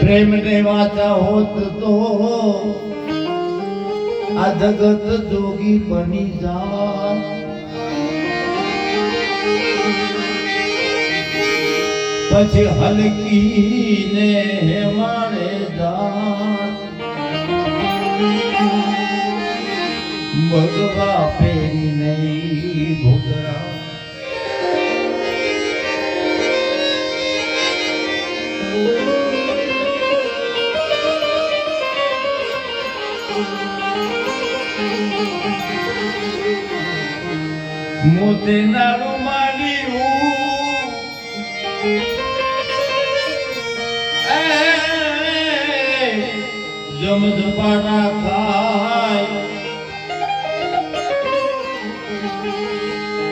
પ્રેમ ને વાચા હોત તો આ જગત જોગી બની જાત. પછી હલકી ને હેમાડે જાત. ભગવા પેરી નહીં મોતે નાડું માંડ્યું જમ ઝપાટા ખાય.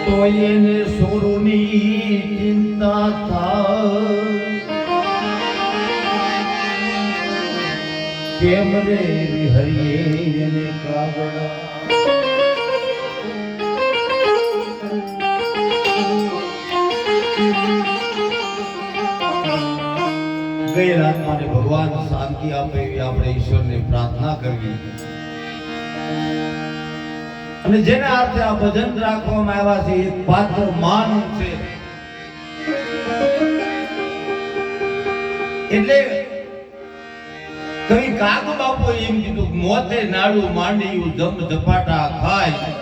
તો એને સોરુની ચિંતા થાય. કેમ રે હરિયે કાગડા ગઈ રાતમાં ભગવાન શાંતિ આપે એવી આપણે ઈશ્વરને પ્રાર્થના કરવી. અને જેના અર્થે આ ભજન રાખવામાં આવ્યા છે એક પાત્ર માન છે. એટલે કવિ કાગુ બાપુ એમ કીધું, મોતે નાળું માંડ્યું, જમ ઝપાટા ખાય.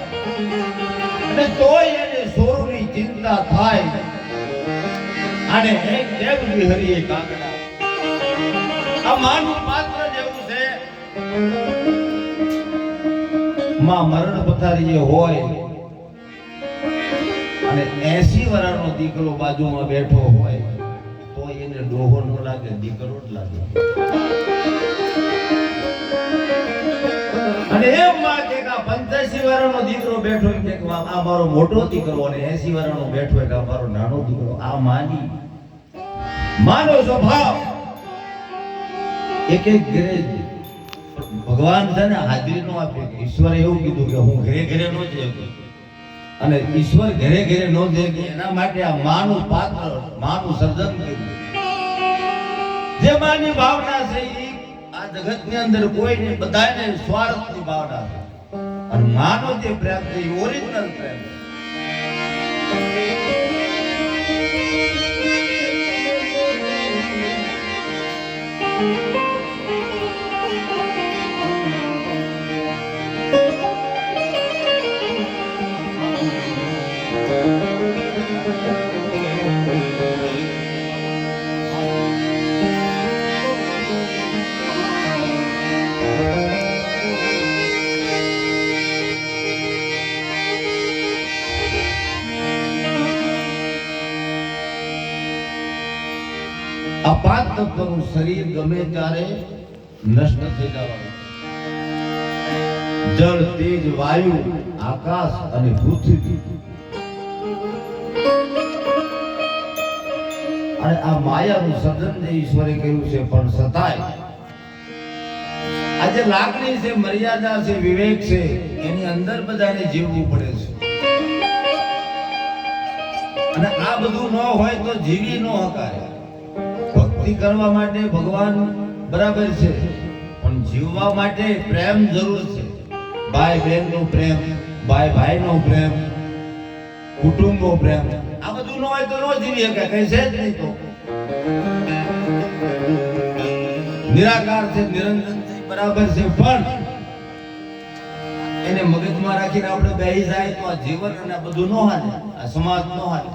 અને તોય એને સોરની ચિંતા થાય. અને એક દેવ વિહરીએ કાગડા આ માનું પાત્ર જેવું છે. માં મરણ પથારીએ હોય. અને 80 વર્ષનો દીકરો બાજુમાં બેઠો હોય. તો એને ડોહો ન લાગે, દીકરો જ લાગે. અને એમ માગે કે આ 85 દીકરો બેઠો કે આ મારો મોટો દીકરો અને 80 વર્ષનો બેઠો હોય કે મારો નાનો દીકરો, આ માની. માનો સ્વભાવ. એક એક ઘરે ભગવાન છે ને હાજરી નો આપે, ઈશ્વરે એવું કીધું કે હું ઘરે ઘરે નો શકું. અને ઈશ્વર ઘરે ઘરે નો જઈ એના માટે આ માનું પાત્ર, માનું સર્જન કર્યું. જે માની ભાવના છે આ આ જગતની અંદર કોઈ નહીં બધાને સ્વાર્થની ભાવના છે. અને માનો જે પ્રેમ છે એ ઓરિજિનલ પ્રેમ આ શરીર ગમે ત્યારે નષ્ટ થઈ જવાનું. જળ, તેજ, વાયુ, આકાશ અને પૃથ્વી. અને આ માયાનું સર્જન જે ઈશ્વરે કર્યું છે, પણ સતાય. આજે લાગણી છે, મર્યાદા છે, વિવેક છે, એની અંદર બધાને જીવવું પડે છે. અને આ બધું ન હોય તો જીવી ન હકાય. ભક્તિ કરવા માટે ભગવાન બરાબર છે. પણ જીવવા માટે પ્રેમ જરૂર છે. ભાઈ બહેન નો પ્રેમ, ભાઈ ભાઈ નો પ્રેમ કુટુંબો પ્રેમ, આ બધું ન હોય તો ન જીવી શકે કઈ છે જ નહીં તો. નિરાકાર છે, નિરંજન છે, બરાબર છે, પણ એને મગજમાં રાખીને આપણે બેસી જાય તો આ જીવન અને બધું ન હાલે, આ સમાજ ન હાલે.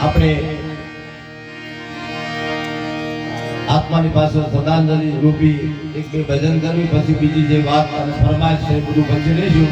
આપણે આત્માની પાસે શ્રદ્ધાંજલિ રૂપી એક બે ભજન કરવી, પછી બીજી જે વાત અને ફરમાઈશ છે બધું પછી લેશું.